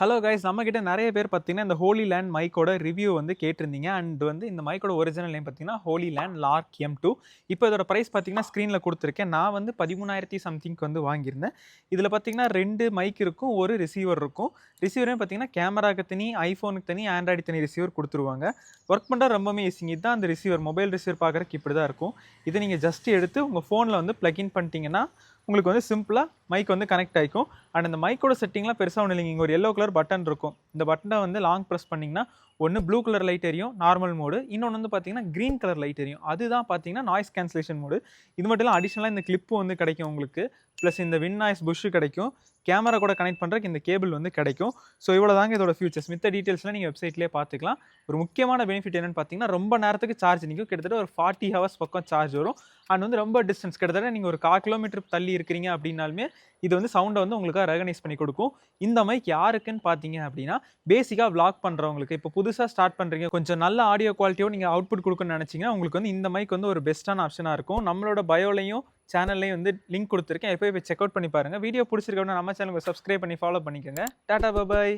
Hello guys நம்மக்கிட்ட நிறைய பேர் பார்த்தீங்கன்னா இந்த ஹோலி லேண்ட் மைக்கோட ரிவ்யூ வந்து கேட்டிருந்தீங்க. அண்ட் வந்து இந்த மைக்கோட ஒரிஜினல் நேம் பார்த்தீங்கன்னா holy land lark M two இப்போ இதோட ப்ரைஸ் பார்த்தீங்கன்னா ஸ்க்ரீனில் கொடுத்துருக்கேன். நான் வந்து பதிமூணாயிரத்தி சம்திங்க்கு வந்து வாங்கியிருந்தேன். இதில் பார்த்தீங்கன்னா ரெண்டு மைக் இருக்கும் ஒரு ரிசீவர் இருக்கும். ரிசீவரே பார்த்தீங்கன்னா கேமராக்கு தனி ஐஃபோனுக்கு தனி ஆண்ட்ராய்டு தனி ரிசீவர் கொடுத்துருவாங்க. ஒர்க் பண்ணுற ரொம்பவே ஈஸிங்க இதுதான் அந்த ரிசீவர் மொபைல் ரிசீவர் பார்க்குறக்கு இப்படி தான் இருக்கும். இதை நீங்கள் ஜஸ்ட் எடுத்து உங்கள் ஃபோனில் வந்து ப்ளக்இன் பண்ணிட்டீங்கன்னா உங்களுக்கு வந்து சிம்பிளாக மைக் வந்து கனெக்ட் ஆகிக்கும் அண்ட் அந்த மைக்கோட செட்டிங்லாம் பெருசாக ஒன்றும் இல்லைங்க. இங்கே ஒரு எல்லோ கலர் பட்டன் இருக்கும். இந்த பட்டனை வந்து லாங் ப்ரெஸ் பண்ணிங்கன்னா ஒன்று ப்ளூ கலர் லைட் எரியும் நார்மல் மோடு இன்னொன்று வந்து பார்த்தீங்கன்னா க்ரீன் கலர் லைட் எரியும். அதுதான் பார்த்தீங்கன்னா நாய்ஸ் கேன்சலேஷன் மோடு இது மட்டும் இல்லை அடிஷ்னலாக இந்த கிளிப்பு வந்து கிடைக்கும் உங்களுக்கு. ப்ளஸ் இந்த வின் நாய்ஸ் புஷ்ஷு கிடைக்கும். கேமரா கூட கனெக்ட் பண்ணுறக்கு இந்த கேபிள் வந்து கிடைக்கும். ஸோ இவ்வளோ தாங்க இதோட ஃபியூச்சர்ஸ் மித்த டீட்டெயில்ஸ்லாம் நீங்கள் வெப்சைட்லேயே பார்த்துக்கலாம். ஒரு முக்கியமான பெனிஃபிட் என்னென்னு பார்த்தீங்கன்னா ரொம்ப நேரத்துக்கு சார்ஜ் நிற்கும் கிட்டத்தட்ட ஒரு ஃபார்ட்டி ஹவர்ஸ் பக்கம் சார்ஜ் வரும். அண்ட் வந்து ரொம்ப டிஸ்டன்ஸ் கிட்டத்தட்ட நீங்கள் ஒரு கால் கிலோமீட்டர் தள்ளி இருக்கிறீங்க அப்படின்னாலுமே இது வந்து சவுண்டை வந்து உங்களுக்காக ரெகனைஸ் பண்ணி கொடுக்கும். இந்த மைக் யாருக்குன்னு பார்த்தீங்க அப்படின்னா பேசிக்காக விளாக் பண்ணுறவங்களுக்கு இப்போ புதுசாக ஸ்டார்ட் பண்ணுறீங்க கொஞ்சம் நல்ல ஆடியோ குவாலிட்டியோ நீங்கள் அவுட்புட் கொடுக்கணும்னு நினச்சிங்கன்னா உங்களுக்கு வந்து இந்த மைக் வந்து ஒரு பெஸ்ட்டான ஆப்ஷனாக இருக்கும். நம்மளோட பயோலையும் சேனல்லையும் வந்து லிங்க் கொடுத்துருக்கேன். எப்போ போய் செக் அவுட் பண்ணி பாருங்கள் வீடியோ பிடிச்சிருக்கோன்னா நம்ம சேனலுக்கு சப்ஸ்கிரைப் பண்ணி ஃபாலோ பண்ணிக்கோங்க. டாடா பாய்